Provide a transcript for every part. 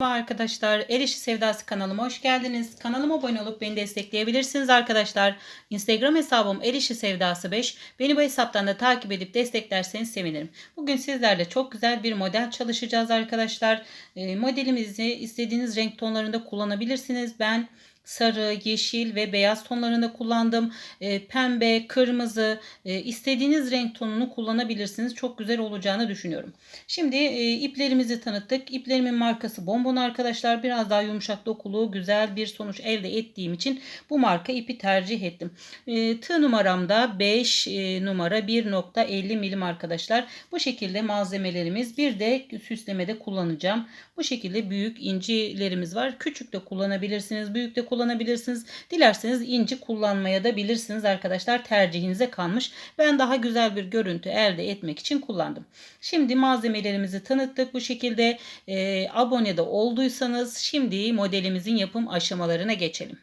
Merhaba arkadaşlar. El Sevdası kanalıma hoş geldiniz. Kanalıma abone olup beni destekleyebilirsiniz arkadaşlar. Instagram hesabım El Sevdası 5. Beni bu hesaptan da takip edip desteklerseniz sevinirim. Bugün sizlerle çok güzel bir model çalışacağız arkadaşlar. E, modelimizi istediğiniz renk tonlarında kullanabilirsiniz. Ben sarı, yeşil ve beyaz tonlarında kullandım. E, pembe, kırmızı e, istediğiniz renk tonunu kullanabilirsiniz. Çok güzel olacağını düşünüyorum. Şimdi e, iplerimizi tanıttık. İplerimin markası Bonbon arkadaşlar. Biraz daha yumuşak dokulu güzel bir sonuç elde ettiğim için bu marka ipi tercih ettim. E, tığ numaramda 5 e, numara 1.50 milim arkadaşlar. Bu şekilde malzemelerimiz bir de süslemede kullanacağım. Bu şekilde büyük incilerimiz var. Küçük de kullanabilirsiniz. Büyük de kullanabilirsiniz. Dilerseniz inci kullanmaya da bilirsiniz arkadaşlar. Tercihinize kalmış. Ben daha güzel bir görüntü elde etmek için kullandım. Şimdi malzemelerimizi tanıttık. Bu şekilde e, abone de olduysanız şimdi modelimizin yapım aşamalarına geçelim.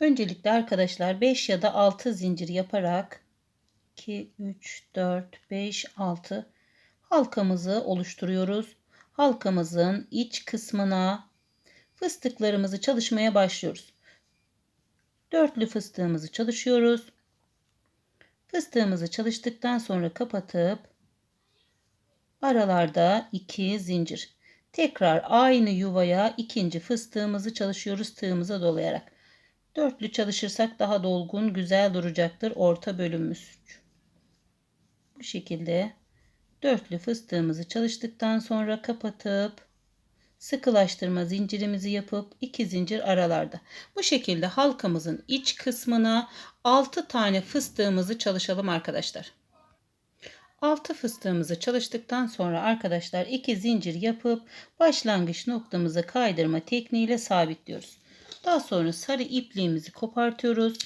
Öncelikle arkadaşlar 5 ya da 6 zincir yaparak 2, 3, 4, 5, 6 halkamızı oluşturuyoruz. Halkamızın iç kısmına fıstıklarımızı çalışmaya başlıyoruz. Dörtlü fıstığımızı çalışıyoruz. Fıstığımızı çalıştıktan sonra kapatıp aralarda 2 zincir. Tekrar aynı yuvaya ikinci fıstığımızı çalışıyoruz tığımıza dolayarak. Dörtlü çalışırsak daha dolgun, güzel duracaktır orta bölümümüz. Bu şekilde dörtlü fıstığımızı çalıştıktan sonra kapatıp sıkılaştırma zincirimizi yapıp iki zincir aralarda. Bu şekilde halkamızın iç kısmına 6 tane fıstığımızı çalışalım arkadaşlar. 6 fıstığımızı çalıştıktan sonra arkadaşlar 2 zincir yapıp başlangıç noktamıza kaydırma tekniğiyle sabitliyoruz. Daha sonra sarı ipliğimizi kopartıyoruz.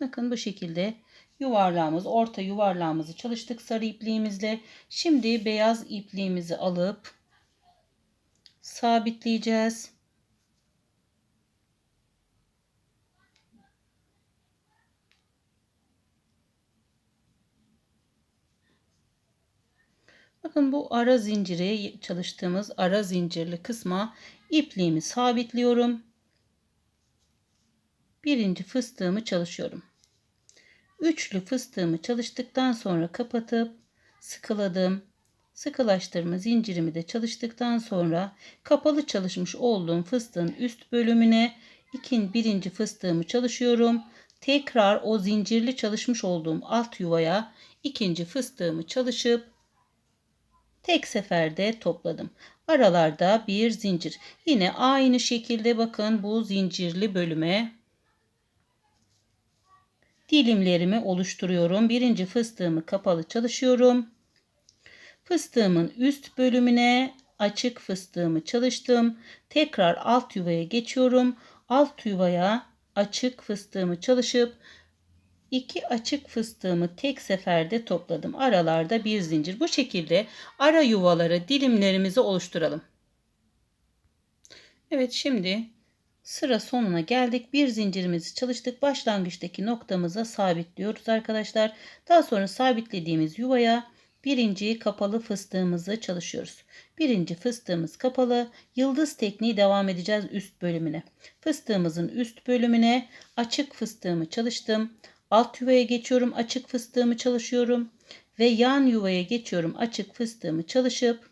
Bakın bu şekilde yuvarlağımız, orta yuvarlağımızı çalıştık sarı ipliğimizle. Şimdi beyaz ipliğimizi alıp sabitleyeceğiz. Bakın bu ara zinciri çalıştığımız ara zincirli kısma ipliğimi sabitliyorum. Birinci fıstığımı çalışıyorum. Üçlü fıstığımı çalıştıktan sonra kapatıp sıkıladım. Sıkılaştırma zincirimi de çalıştıktan sonra kapalı çalışmış olduğum fıstığın üst bölümüne ikinci birinci fıstığımı çalışıyorum. Tekrar o zincirli çalışmış olduğum alt yuvaya ikinci fıstığımı çalışıp tek seferde topladım. Aralarda bir zincir. Yine aynı şekilde bakın bu zincirli bölüme dilimlerimi oluşturuyorum. Birinci fıstığımı kapalı çalışıyorum. Fıstığımın üst bölümüne açık fıstığımı çalıştım. Tekrar alt yuvaya geçiyorum. Alt yuvaya açık fıstığımı çalışıp iki açık fıstığımı tek seferde topladım. Aralarda bir zincir. Bu şekilde ara yuvaları dilimlerimizi oluşturalım. Evet şimdi Sıra sonuna geldik. Bir zincirimizi çalıştık. Başlangıçtaki noktamıza sabitliyoruz arkadaşlar. Daha sonra sabitlediğimiz yuvaya birinci kapalı fıstığımızı çalışıyoruz. Birinci fıstığımız kapalı. Yıldız tekniği devam edeceğiz üst bölümüne. Fıstığımızın üst bölümüne açık fıstığımı çalıştım. Alt yuvaya geçiyorum. Açık fıstığımı çalışıyorum. Ve yan yuvaya geçiyorum. Açık fıstığımı çalışıp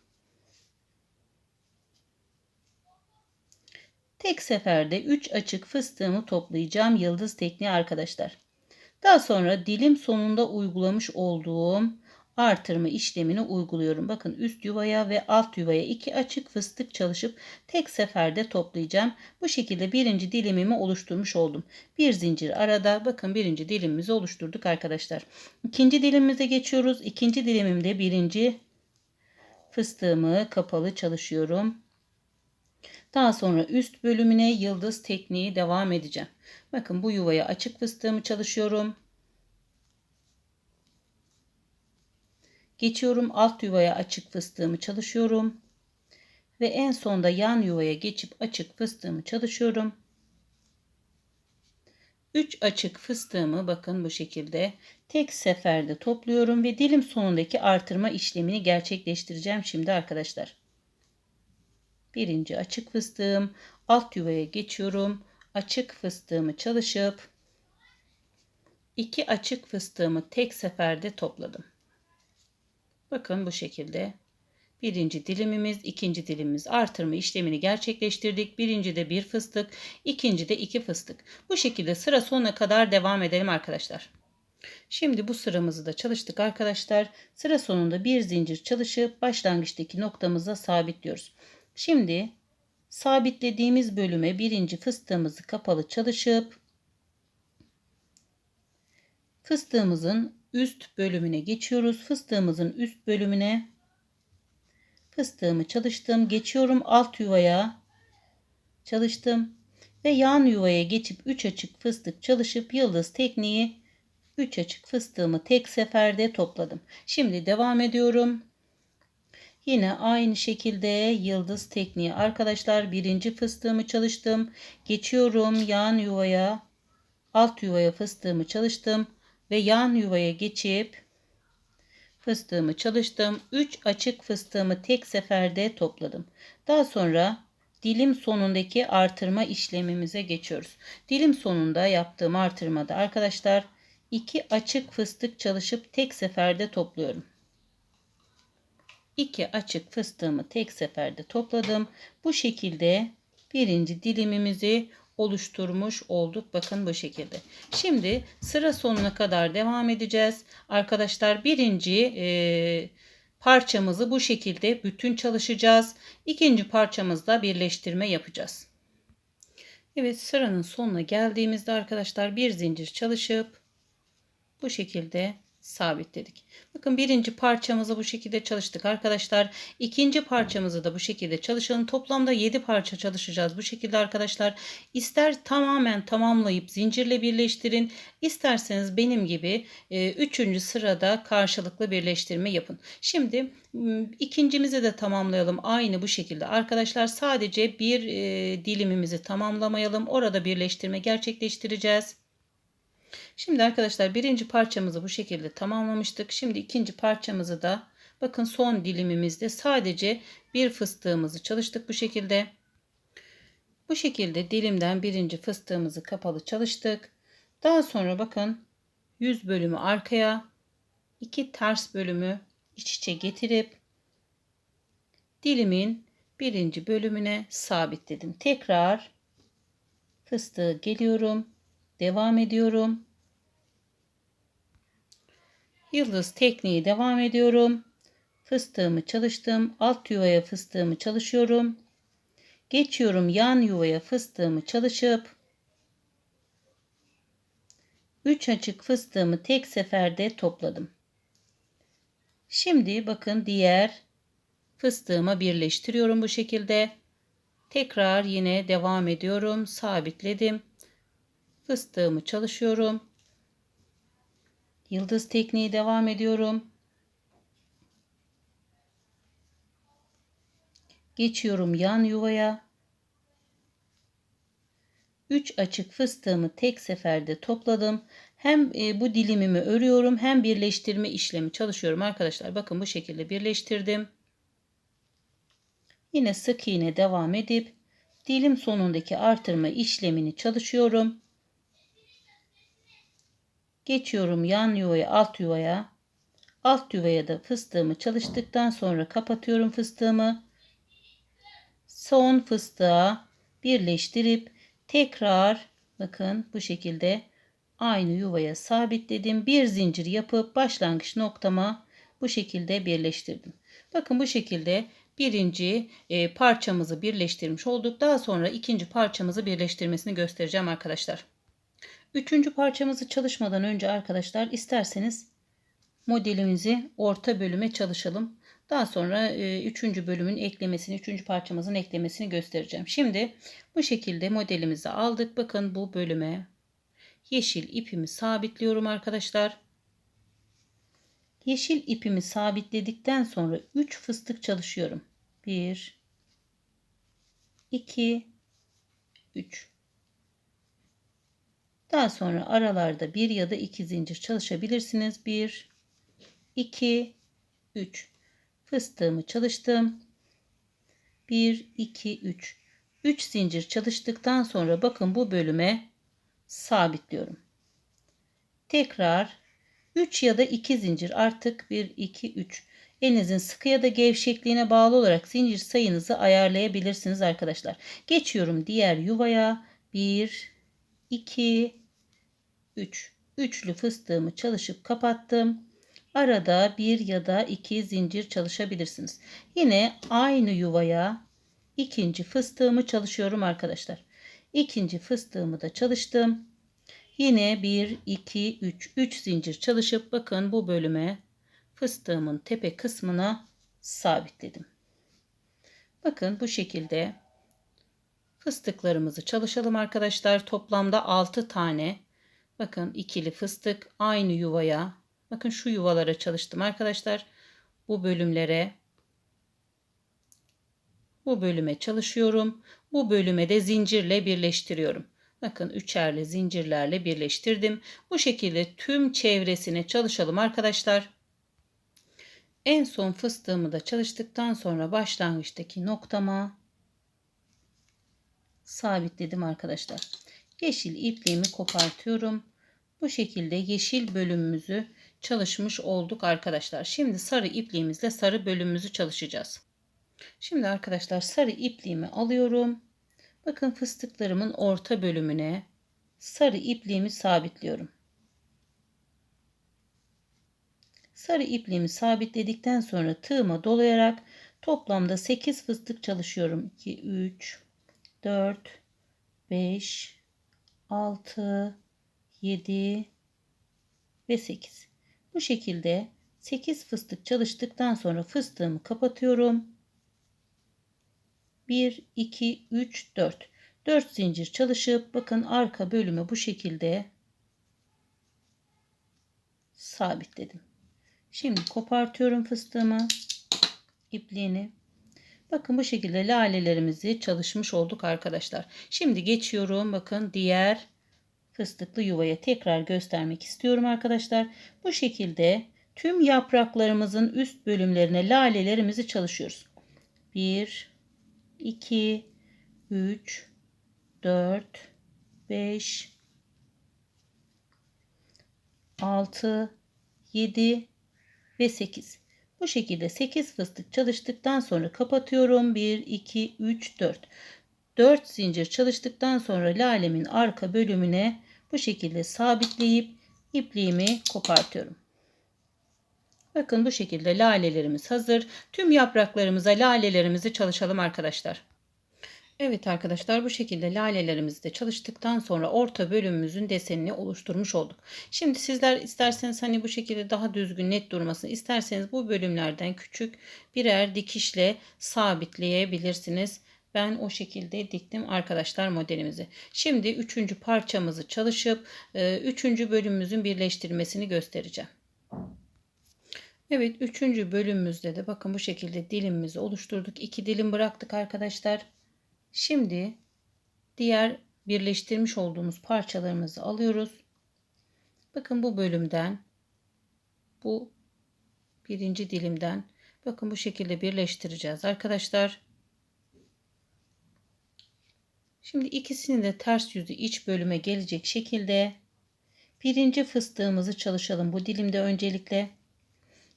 Tek seferde 3 açık fıstığımı toplayacağım yıldız tekniği arkadaşlar. Daha sonra dilim sonunda uygulamış olduğum artırma işlemini uyguluyorum. Bakın üst yuvaya ve alt yuvaya iki açık fıstık çalışıp tek seferde toplayacağım. Bu şekilde birinci dilimimi oluşturmuş oldum. Bir zincir arada bakın birinci dilimimizi oluşturduk arkadaşlar. İkinci dilimimize geçiyoruz. İkinci dilimimde birinci fıstığımı kapalı çalışıyorum. Daha sonra üst bölümüne yıldız tekniği devam edeceğim. Bakın bu yuvaya açık fıstığımı çalışıyorum. Geçiyorum alt yuvaya açık fıstığımı çalışıyorum. Ve en sonda yan yuvaya geçip açık fıstığımı çalışıyorum. 3 açık fıstığımı bakın bu şekilde tek seferde topluyorum ve dilim sonundaki artırma işlemini gerçekleştireceğim şimdi arkadaşlar. Birinci açık fıstığım alt yuvaya geçiyorum. Açık fıstığımı çalışıp iki açık fıstığımı tek seferde topladım. Bakın bu şekilde Birinci dilimimiz, ikinci dilimimiz artırma işlemini gerçekleştirdik. Birinci de bir fıstık, ikinci de iki fıstık. Bu şekilde sıra sonuna kadar devam edelim arkadaşlar. Şimdi bu sıramızı da çalıştık arkadaşlar. Sıra sonunda bir zincir çalışıp başlangıçtaki noktamıza sabitliyoruz. Şimdi sabitlediğimiz bölüme birinci fıstığımızı kapalı çalışıp fıstığımızın üst bölümüne geçiyoruz. Fıstığımızın üst bölümüne fıstığımı çalıştım. Geçiyorum alt yuvaya. Çalıştım. Ve yan yuvaya geçip 3 açık fıstık çalışıp yıldız tekniği 3 açık fıstığımı tek seferde topladım. Şimdi devam ediyorum. Yine aynı şekilde yıldız tekniği arkadaşlar birinci fıstığımı çalıştım. Geçiyorum yan yuvaya alt yuvaya fıstığımı çalıştım ve yan yuvaya geçip fıstığımı çalıştım. 3 açık fıstığımı tek seferde topladım. Daha sonra dilim sonundaki artırma işlemimize geçiyoruz. Dilim sonunda yaptığım artırmada arkadaşlar 2 açık fıstık çalışıp tek seferde topluyorum. 2 açık fıstığımı tek seferde topladım. Bu şekilde birinci dilimimizi oluşturmuş olduk. Bakın bu şekilde. Şimdi sıra sonuna kadar devam edeceğiz. Arkadaşlar birinci e, parçamızı bu şekilde bütün çalışacağız. İkinci parçamızda birleştirme yapacağız. Evet sıranın sonuna geldiğimizde arkadaşlar bir zincir çalışıp bu şekilde sabitledik. Bakın birinci parçamızı bu şekilde çalıştık arkadaşlar. İkinci parçamızı da bu şekilde çalışalım. Toplamda 7 parça çalışacağız bu şekilde arkadaşlar. İster tamamen tamamlayıp zincirle birleştirin. İsterseniz benim gibi 3. E, sırada karşılıklı birleştirme yapın. Şimdi ikincimizi de tamamlayalım. Aynı bu şekilde arkadaşlar. Sadece bir e, dilimimizi tamamlamayalım. Orada birleştirme gerçekleştireceğiz. Şimdi arkadaşlar birinci parçamızı bu şekilde tamamlamıştık. Şimdi ikinci parçamızı da bakın son dilimimizde sadece bir fıstığımızı çalıştık bu şekilde. Bu şekilde dilimden birinci fıstığımızı kapalı çalıştık. Daha sonra bakın yüz bölümü arkaya iki ters bölümü iç içe getirip dilimin birinci bölümüne sabitledim. Tekrar fıstığı geliyorum. Devam ediyorum. Yıldız tekniği devam ediyorum. Fıstığımı çalıştım. Alt yuvaya fıstığımı çalışıyorum. Geçiyorum yan yuvaya fıstığımı çalışıp 3 açık fıstığımı tek seferde topladım. Şimdi bakın diğer fıstığıma birleştiriyorum bu şekilde. Tekrar yine devam ediyorum. Sabitledim. Fıstığımı çalışıyorum. Yıldız tekniği devam ediyorum. Geçiyorum yan yuvaya. 3 açık fıstığımı tek seferde topladım. Hem e, bu dilimimi örüyorum hem birleştirme işlemi çalışıyorum arkadaşlar. Bakın bu şekilde birleştirdim. Yine sık iğne devam edip dilim sonundaki artırma işlemini çalışıyorum. Geçiyorum yan yuvaya alt yuvaya. Alt yuvaya da fıstığımı çalıştıktan sonra kapatıyorum fıstığımı. Son fıstığa birleştirip tekrar bakın bu şekilde aynı yuvaya sabitledim. Bir zincir yapıp başlangıç noktama bu şekilde birleştirdim. Bakın bu şekilde birinci e, parçamızı birleştirmiş olduk. Daha sonra ikinci parçamızı birleştirmesini göstereceğim arkadaşlar. Üçüncü parçamızı çalışmadan önce arkadaşlar isterseniz modelimizi orta bölüme çalışalım. Daha sonra e, üçüncü bölümün eklemesini, üçüncü parçamızın eklemesini göstereceğim. Şimdi bu şekilde modelimizi aldık. Bakın bu bölüme yeşil ipimi sabitliyorum arkadaşlar. Yeşil ipimi sabitledikten sonra 3 fıstık çalışıyorum. 1 2 3 Daha sonra aralarda bir ya da iki zincir çalışabilirsiniz. 1 2 3 fıstığımı çalıştım. 1 2 3 3 zincir çalıştıktan sonra bakın bu bölüme sabitliyorum. Tekrar 3 ya da 2 zincir artık 1 2 3 elinizin sıkı ya da gevşekliğine bağlı olarak zincir sayınızı ayarlayabilirsiniz arkadaşlar. Geçiyorum diğer yuvaya 1 2 3 üçlü fıstığımı çalışıp kapattım. Arada bir ya da iki zincir çalışabilirsiniz. Yine aynı yuvaya ikinci fıstığımı çalışıyorum arkadaşlar. İkinci fıstığımı da çalıştım. Yine 1, 2, 3, 3 zincir çalışıp bakın bu bölüme fıstığımın tepe kısmına sabitledim. Bakın bu şekilde fıstıklarımızı çalışalım arkadaşlar. Toplamda 6 tane bakın ikili fıstık aynı yuvaya bakın şu yuvalara çalıştım arkadaşlar. Bu bölümlere bu bölüme çalışıyorum. Bu bölüme de zincirle birleştiriyorum. Bakın üçerli zincirlerle birleştirdim. Bu şekilde tüm çevresine çalışalım arkadaşlar. En son fıstığımı da çalıştıktan sonra başlangıçtaki noktama sabitledim arkadaşlar. Yeşil ipliğimi kopartıyorum. Bu şekilde yeşil bölümümüzü çalışmış olduk arkadaşlar. Şimdi sarı ipliğimizle sarı bölümümüzü çalışacağız. Şimdi arkadaşlar sarı ipliğimi alıyorum. Bakın fıstıklarımın orta bölümüne sarı ipliğimi sabitliyorum. Sarı ipliğimi sabitledikten sonra tığıma dolayarak toplamda 8 fıstık çalışıyorum. 2, 3, 4, 5, 6, 7 ve 8. Bu şekilde 8 fıstık çalıştıktan sonra fıstığımı kapatıyorum. 1, 2, 3, 4. 4 zincir çalışıp bakın arka bölümü bu şekilde sabitledim. Şimdi kopartıyorum fıstığımı, ipliğini. Bakın bu şekilde lalelerimizi çalışmış olduk arkadaşlar. Şimdi geçiyorum bakın diğer fıstıklı yuvaya tekrar göstermek istiyorum arkadaşlar. Bu şekilde tüm yapraklarımızın üst bölümlerine lalelerimizi çalışıyoruz. 1 2 3 4 5 6 7 ve 8. Bu şekilde 8 fıstık çalıştıktan sonra kapatıyorum. 1 2 3 4. 4 zincir çalıştıktan sonra lalemin arka bölümüne bu şekilde sabitleyip ipliğimi kopartıyorum. Bakın bu şekilde lalelerimiz hazır. Tüm yapraklarımıza lalelerimizi çalışalım arkadaşlar. Evet arkadaşlar bu şekilde lalelerimizi de çalıştıktan sonra orta bölümümüzün desenini oluşturmuş olduk. Şimdi sizler isterseniz hani bu şekilde daha düzgün net durmasını isterseniz bu bölümlerden küçük birer dikişle sabitleyebilirsiniz. Ben o şekilde diktim arkadaşlar modelimizi. Şimdi üçüncü parçamızı çalışıp e, üçüncü bölümümüzün birleştirmesini göstereceğim. Evet üçüncü bölümümüzde de bakın bu şekilde dilimimizi oluşturduk. İki dilim bıraktık arkadaşlar. Şimdi diğer birleştirmiş olduğumuz parçalarımızı alıyoruz. Bakın bu bölümden bu birinci dilimden bakın bu şekilde birleştireceğiz arkadaşlar. Şimdi ikisini de ters yüzü iç bölüme gelecek şekilde birinci fıstığımızı çalışalım bu dilimde öncelikle.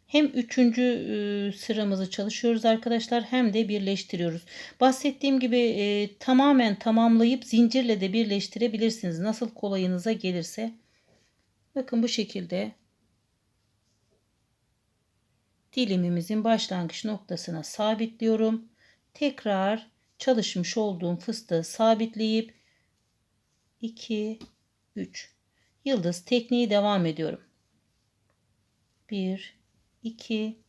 Hem üçüncü e, sıramızı çalışıyoruz arkadaşlar hem de birleştiriyoruz. Bahsettiğim gibi e, tamamen tamamlayıp zincirle de birleştirebilirsiniz. Nasıl kolayınıza gelirse. Bakın bu şekilde dilimimizin başlangıç noktasına sabitliyorum. Tekrar çalışmış olduğum fıstığı sabitleyip 2 3 yıldız tekniği devam ediyorum. 1 2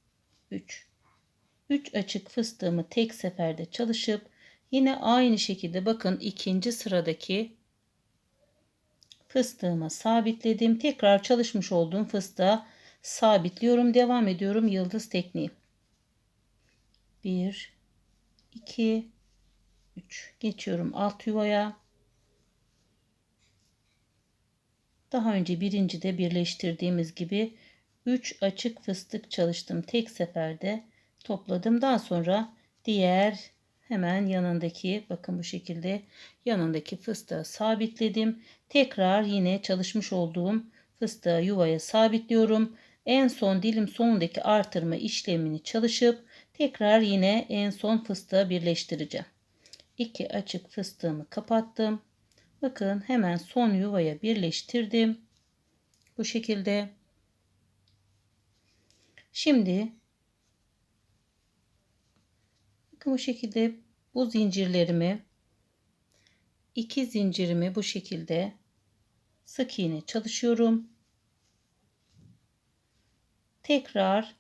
3 3 açık fıstığımı tek seferde çalışıp yine aynı şekilde bakın ikinci sıradaki fıstığıma sabitledim. Tekrar çalışmış olduğum fıstığa sabitliyorum. Devam ediyorum yıldız tekniği. 1 2 3 geçiyorum alt yuvaya Daha önce birincide birleştirdiğimiz gibi 3 açık fıstık çalıştım. Tek seferde topladım. Daha sonra diğer hemen yanındaki bakın bu şekilde yanındaki fıstığı sabitledim. Tekrar yine çalışmış olduğum fıstığı yuvaya sabitliyorum. En son dilim sonundaki artırma işlemini çalışıp tekrar yine en son fıstığı birleştireceğim. İki açık fıstığımı kapattım. Bakın hemen son yuvaya birleştirdim. Bu şekilde. Şimdi bakın bu şekilde bu zincirlerimi iki zincirimi bu şekilde sık iğne çalışıyorum. Tekrar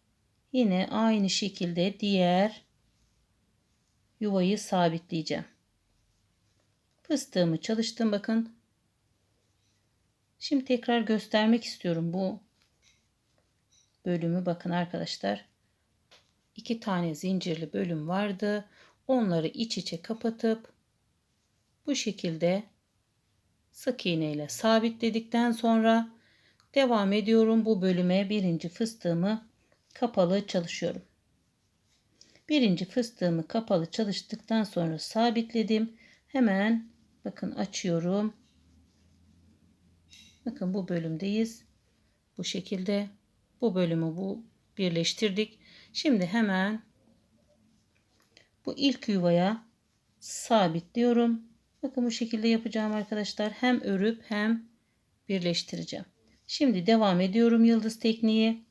yine aynı şekilde diğer yuvayı sabitleyeceğim. Fıstığımı çalıştım bakın. Şimdi tekrar göstermek istiyorum bu bölümü bakın arkadaşlar. iki tane zincirli bölüm vardı. Onları iç içe kapatıp bu şekilde sık iğne ile sabitledikten sonra devam ediyorum bu bölüme birinci fıstığımı kapalı çalışıyorum. Birinci fıstığımı kapalı çalıştıktan sonra sabitledim. Hemen bakın açıyorum. Bakın bu bölümdeyiz. Bu şekilde bu bölümü bu birleştirdik. Şimdi hemen bu ilk yuvaya sabitliyorum. Bakın bu şekilde yapacağım arkadaşlar. Hem örüp hem birleştireceğim. Şimdi devam ediyorum yıldız tekniği.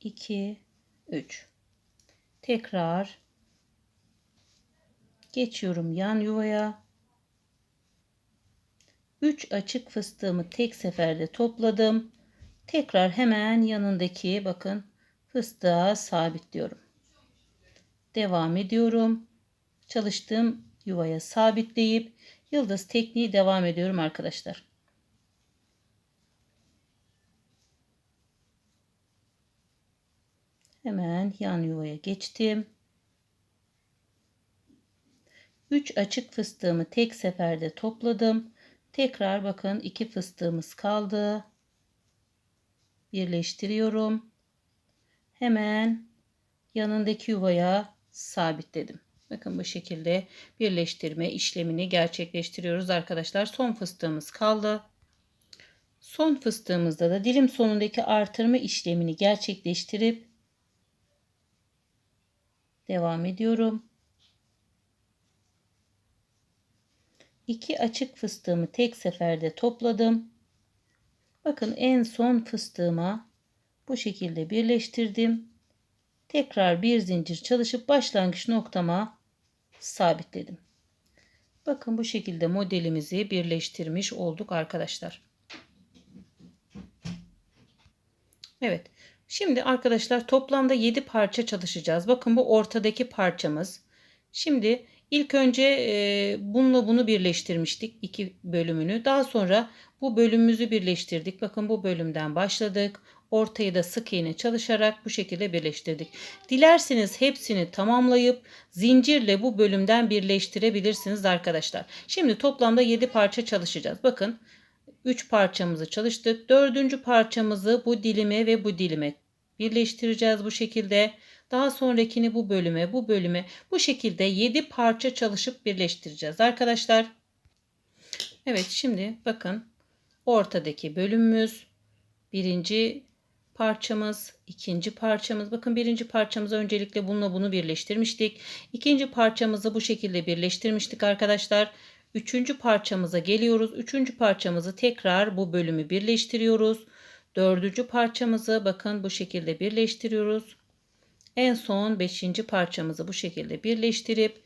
2 3 Tekrar geçiyorum yan yuvaya. 3 açık fıstığımı tek seferde topladım. Tekrar hemen yanındaki bakın fıstığa sabitliyorum. Devam ediyorum. Çalıştığım yuvaya sabitleyip yıldız tekniği devam ediyorum arkadaşlar. Hemen yan yuvaya geçtim. 3 açık fıstığımı tek seferde topladım. Tekrar bakın iki fıstığımız kaldı. Birleştiriyorum. Hemen yanındaki yuvaya sabitledim. Bakın bu şekilde birleştirme işlemini gerçekleştiriyoruz arkadaşlar. Son fıstığımız kaldı. Son fıstığımızda da dilim sonundaki artırma işlemini gerçekleştirip devam ediyorum. İki açık fıstığımı tek seferde topladım. Bakın en son fıstığıma bu şekilde birleştirdim. Tekrar bir zincir çalışıp başlangıç noktama sabitledim. Bakın bu şekilde modelimizi birleştirmiş olduk arkadaşlar. Evet. Şimdi arkadaşlar toplamda 7 parça çalışacağız. Bakın bu ortadaki parçamız. Şimdi ilk önce e, bununla bunu birleştirmiştik. iki bölümünü. Daha sonra bu bölümümüzü birleştirdik. Bakın bu bölümden başladık. Ortayı da sık iğne çalışarak bu şekilde birleştirdik. Dilerseniz hepsini tamamlayıp zincirle bu bölümden birleştirebilirsiniz arkadaşlar. Şimdi toplamda 7 parça çalışacağız. Bakın 3 parçamızı çalıştık. Dördüncü parçamızı bu dilime ve bu dilime birleştireceğiz bu şekilde. Daha sonrakini bu bölüme, bu bölüme bu şekilde 7 parça çalışıp birleştireceğiz arkadaşlar. Evet şimdi bakın ortadaki bölümümüz birinci parçamız, ikinci parçamız. Bakın birinci parçamızı öncelikle bununla bunu birleştirmiştik. İkinci parçamızı bu şekilde birleştirmiştik arkadaşlar. Üçüncü parçamıza geliyoruz. Üçüncü parçamızı tekrar bu bölümü birleştiriyoruz. Dördüncü parçamızı bakın bu şekilde birleştiriyoruz. En son beşinci parçamızı bu şekilde birleştirip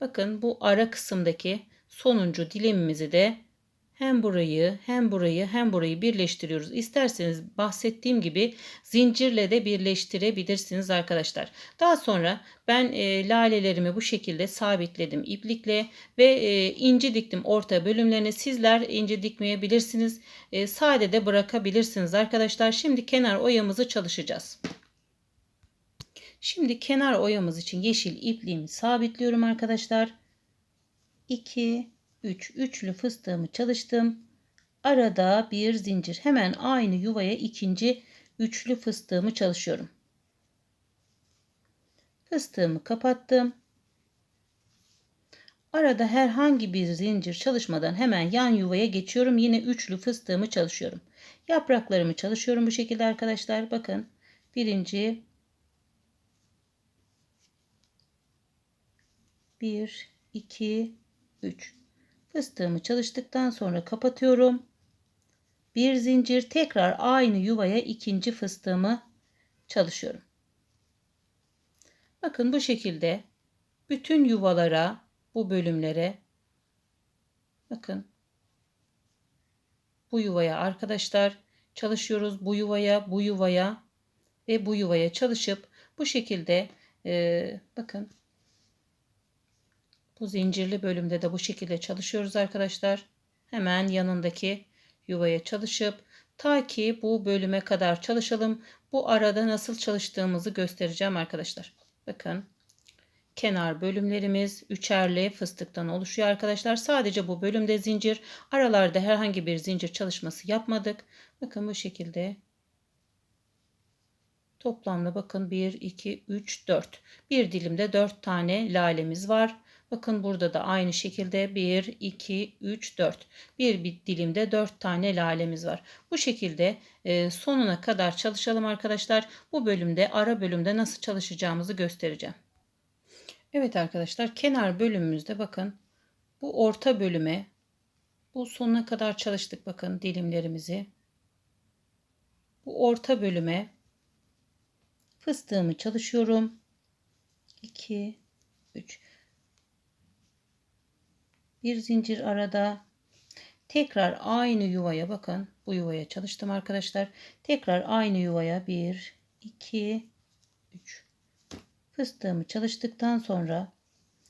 bakın bu ara kısımdaki sonuncu dilimimizi de hem burayı hem burayı hem burayı birleştiriyoruz. İsterseniz bahsettiğim gibi zincirle de birleştirebilirsiniz arkadaşlar. Daha sonra ben e, lalelerimi bu şekilde sabitledim iplikle ve e, inci diktim orta bölümlerine. Sizler inci dikmeyebilirsiniz. E, sade de bırakabilirsiniz arkadaşlar. Şimdi kenar oyamızı çalışacağız. Şimdi kenar oyamız için yeşil ipliğimi sabitliyorum arkadaşlar. 2 3 üçlü fıstığımı çalıştım. arada bir zincir. Hemen aynı yuvaya ikinci üçlü fıstığımı çalışıyorum. Fıstığımı kapattım. Arada herhangi bir zincir çalışmadan hemen yan yuvaya geçiyorum. Yine üçlü fıstığımı çalışıyorum. Yapraklarımı çalışıyorum bu şekilde arkadaşlar. Bakın birinci bir, iki, üç. Fıstığımı çalıştıktan sonra kapatıyorum. Bir zincir tekrar aynı yuvaya ikinci fıstığımı çalışıyorum. Bakın bu şekilde bütün yuvalara bu bölümlere bakın bu yuvaya arkadaşlar çalışıyoruz. Bu yuvaya, bu yuvaya ve bu yuvaya çalışıp bu şekilde e, bakın bu zincirli bölümde de bu şekilde çalışıyoruz arkadaşlar. Hemen yanındaki yuvaya çalışıp ta ki bu bölüme kadar çalışalım. Bu arada nasıl çalıştığımızı göstereceğim arkadaşlar. Bakın kenar bölümlerimiz üçerli fıstıktan oluşuyor arkadaşlar. Sadece bu bölümde zincir. Aralarda herhangi bir zincir çalışması yapmadık. Bakın bu şekilde toplamda bakın 1, 2, 3, 4. Bir dilimde 4 tane lalemiz var. Bakın burada da aynı şekilde 1, 2, 3, 4. Bir, dilimde 4 tane lalemiz var. Bu şekilde e, sonuna kadar çalışalım arkadaşlar. Bu bölümde ara bölümde nasıl çalışacağımızı göstereceğim. Evet arkadaşlar kenar bölümümüzde bakın bu orta bölüme bu sonuna kadar çalıştık bakın dilimlerimizi. Bu orta bölüme fıstığımı çalışıyorum. 2 3 bir zincir arada. Tekrar aynı yuvaya bakın bu yuvaya çalıştım arkadaşlar. Tekrar aynı yuvaya 1 2 3 fıstığımı çalıştıktan sonra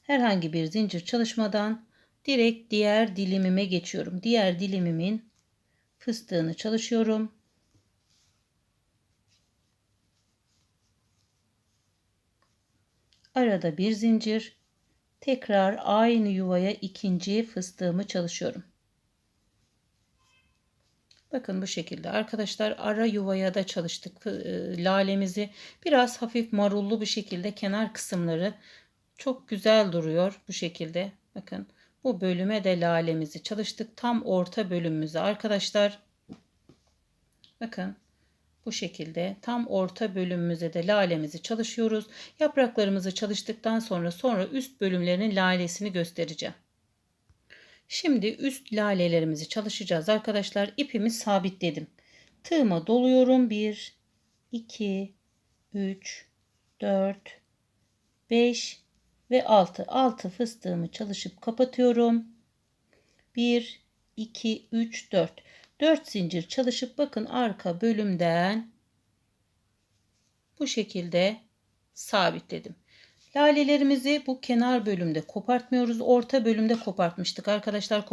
herhangi bir zincir çalışmadan direkt diğer dilimime geçiyorum. Diğer dilimimin fıstığını çalışıyorum. Arada bir zincir Tekrar aynı yuvaya ikinci fıstığımı çalışıyorum. Bakın bu şekilde arkadaşlar ara yuvaya da çalıştık e, lalemizi. Biraz hafif marullu bir şekilde kenar kısımları çok güzel duruyor bu şekilde. Bakın bu bölüme de lalemizi çalıştık. Tam orta bölümümüzü arkadaşlar. Bakın bu şekilde tam orta bölümümüze de lalemizi çalışıyoruz. Yapraklarımızı çalıştıktan sonra sonra üst bölümlerinin lalesini göstereceğim. Şimdi üst lalelerimizi çalışacağız arkadaşlar. İpimi sabitledim. Tığıma doluyorum. 1, 2, 3, 4, 5 ve 6. 6 fıstığımı çalışıp kapatıyorum. 1, 2, 3, 4. 4 zincir çalışıp bakın arka bölümden bu şekilde sabitledim. Lalelerimizi bu kenar bölümde kopartmıyoruz. Orta bölümde kopartmıştık. Arkadaşlar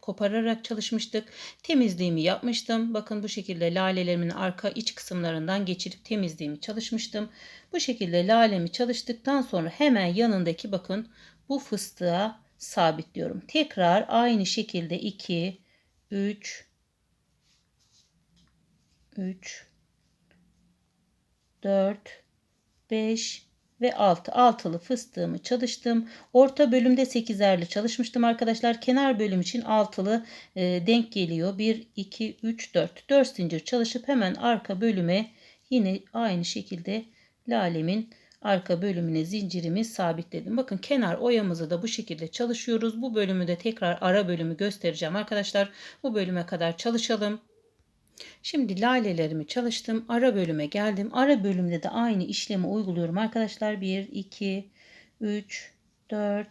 kopararak, çalışmıştık. Temizliğimi yapmıştım. Bakın bu şekilde lalelerimin arka iç kısımlarından geçirip temizliğimi çalışmıştım. Bu şekilde lalemi çalıştıktan sonra hemen yanındaki bakın bu fıstığa sabitliyorum. Tekrar aynı şekilde 2, 3, 3 4 5 ve 6 altılı fıstığımı çalıştım. Orta bölümde 8'erli çalışmıştım arkadaşlar. Kenar bölüm için altılı e, denk geliyor. 1 2 3 4 4 zincir çalışıp hemen arka bölüme yine aynı şekilde lalemin arka bölümüne zincirimi sabitledim. Bakın kenar oyamızı da bu şekilde çalışıyoruz. Bu bölümü de tekrar ara bölümü göstereceğim arkadaşlar. Bu bölüme kadar çalışalım. Şimdi lalelerimi çalıştım. Ara bölüme geldim. Ara bölümde de aynı işlemi uyguluyorum arkadaşlar. 1, 2, 3, 4,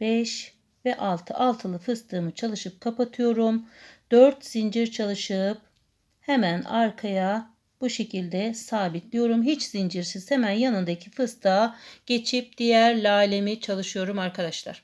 5 ve 6. Altılı fıstığımı çalışıp kapatıyorum. 4 zincir çalışıp hemen arkaya bu şekilde sabitliyorum. Hiç zincirsiz hemen yanındaki fıstığa geçip diğer lalemi çalışıyorum arkadaşlar.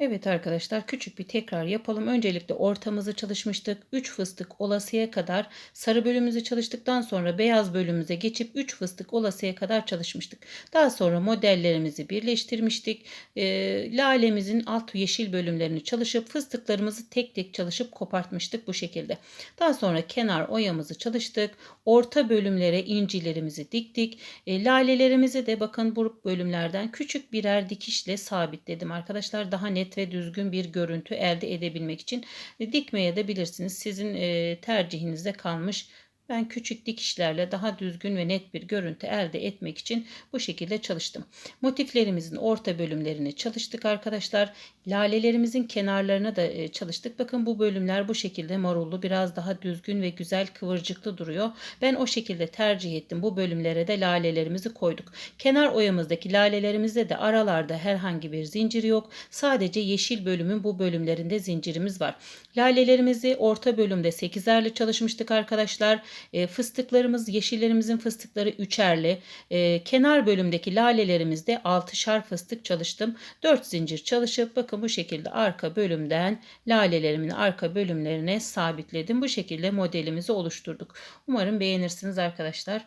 Evet arkadaşlar küçük bir tekrar yapalım. Öncelikle ortamızı çalışmıştık. 3 fıstık olasıya kadar sarı bölümümüzü çalıştıktan sonra beyaz bölümümüze geçip 3 fıstık olasıya kadar çalışmıştık. Daha sonra modellerimizi birleştirmiştik. E, lalemizin alt yeşil bölümlerini çalışıp fıstıklarımızı tek tek çalışıp kopartmıştık bu şekilde. Daha sonra kenar oyamızı çalıştık. Orta bölümlere incilerimizi diktik. E, lalelerimizi de bakın bu bölümlerden küçük birer dikişle sabitledim arkadaşlar. Daha net ve düzgün bir görüntü elde edebilmek için dikmeye de bilirsiniz. Sizin e, tercihinizde kalmış. Ben küçük dikişlerle daha düzgün ve net bir görüntü elde etmek için bu şekilde çalıştım. Motiflerimizin orta bölümlerini çalıştık arkadaşlar. Lalelerimizin kenarlarına da e, çalıştık. Bakın bu bölümler bu şekilde marullu biraz daha düzgün ve güzel kıvırcıklı duruyor. Ben o şekilde tercih ettim. Bu bölümlere de lalelerimizi koyduk. Kenar oyamızdaki lalelerimizde de aralarda herhangi bir zincir yok. Sadece yeşil bölümün bu bölümlerinde zincirimiz var. Lalelerimizi orta bölümde 8'erli çalışmıştık arkadaşlar. E, fıstıklarımız, yeşillerimizin fıstıkları üçerli. E, kenar bölümdeki lalelerimizde 6'şar fıstık çalıştım. 4 zincir çalışıp bakın bu şekilde arka bölümden lalelerimin arka bölümlerine sabitledim. Bu şekilde modelimizi oluşturduk. Umarım beğenirsiniz arkadaşlar.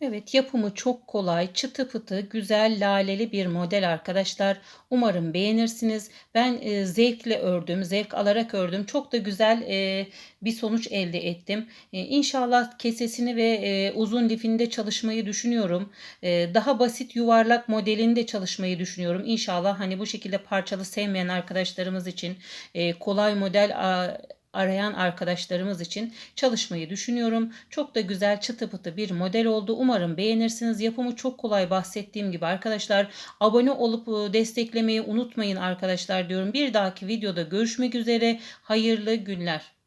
Evet yapımı çok kolay, çıtı pıtı, güzel, laleli bir model arkadaşlar. Umarım beğenirsiniz. Ben e, zevkle ördüm, zevk alarak ördüm. Çok da güzel e, bir sonuç elde ettim. E, inşallah kesesini ve e, uzun lifinde çalışmayı düşünüyorum. E, daha basit yuvarlak modelinde çalışmayı düşünüyorum. İnşallah hani bu şekilde parçalı sevmeyen arkadaşlarımız için e, kolay model... A, arayan arkadaşlarımız için çalışmayı düşünüyorum. Çok da güzel çıtı pıtı bir model oldu. Umarım beğenirsiniz. Yapımı çok kolay bahsettiğim gibi arkadaşlar. Abone olup ıı, desteklemeyi unutmayın arkadaşlar diyorum. Bir dahaki videoda görüşmek üzere. Hayırlı günler.